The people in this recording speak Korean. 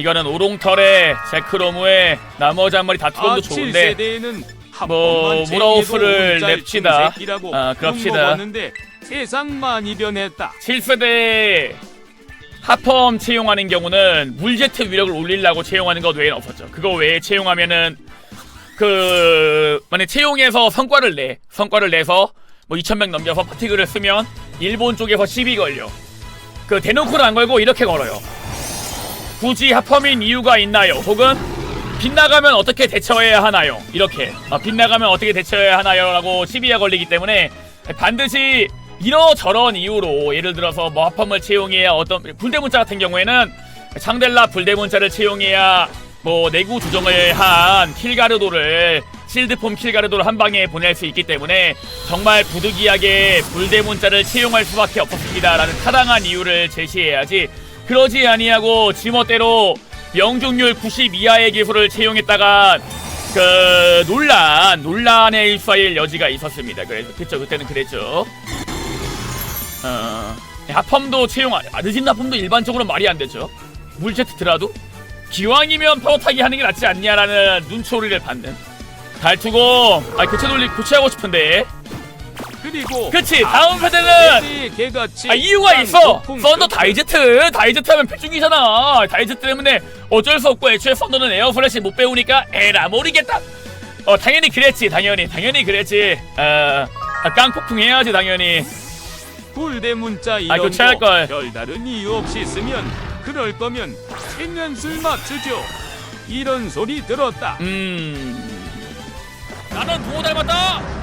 이거는 오롱털에 제크로무에 나머지 한 마리 다투건도 아, 좋은데 7세대에는 뭐, 무라우프를 냅시다. 아, 그럽시다. 는데 세상 많이 변했다. 7세대 하펌 채용하는 경우는 물제트 위력을 올리려고 채용하는 것 외에는 없었죠. 그거 외에 채용하면은 그 만약 채용해서 성과를 내 성과를 내서 뭐 2,000명 넘겨서 파티그를 쓰면 일본 쪽에서 시비 걸려. 그 대놓고는 안 걸고 이렇게 걸어요. 굳이 하펌인 이유가 있나요? 혹은 빗나가면 어떻게 대처해야 하나요? 이렇게 아, 빗나가면 어떻게 대처해야 하나요? 라고 시비가 걸리기 때문에 반드시 이러저런 이유로 예를 들어서 뭐 하펌을 채용해야 어떤 불대문자 같은 경우에는 상델라 불대문자를 채용해야 뭐 내구 조정을 한 킬가르도를 실드폼 킬가르도를 한 방에 보낼 수 있기 때문에 정말 부득이하게 불대문자를 채용할 수밖에 없었습니다라는 타당한 이유를 제시해야지 그러지 아니하고 지멋대로 명중률 90 이하의 기술을 채용했다가 그 논란 논란에 일사일 여지가 있었습니다. 그래서 그쵸 그때는 그랬죠. 어, 하펌도 채용 안- 아, 늦은 하펌도 일반적으로 말이 안 되죠. 물체트 드라도 기왕이면 파워타기 하는 게 낫지 않냐라는 눈초리를 받는 달투고 아 교체 돌리 교체하고 싶은데 그리고 그치 다음 세대는 세대의 개같이 아 이유가 있어. 썬더 다이제트. 다이제트 하면 패중이잖아. 다이제트 때문에 어쩔 수 없고 애초에 썬더는 에어플래시 못 배우니까 에라 모르겠다. 어 당연히 그랬지 당연히. 당연히 그랬지. 어 아, 깡폭풍 해야지 당연히. 불대문자 이런 아, 교체할 거 걸. 별다른 이유 없이 쓰면 그럴 거면 생년술 맞추죠. 이런 소리 들었다. 음. 나는 누구 닮았다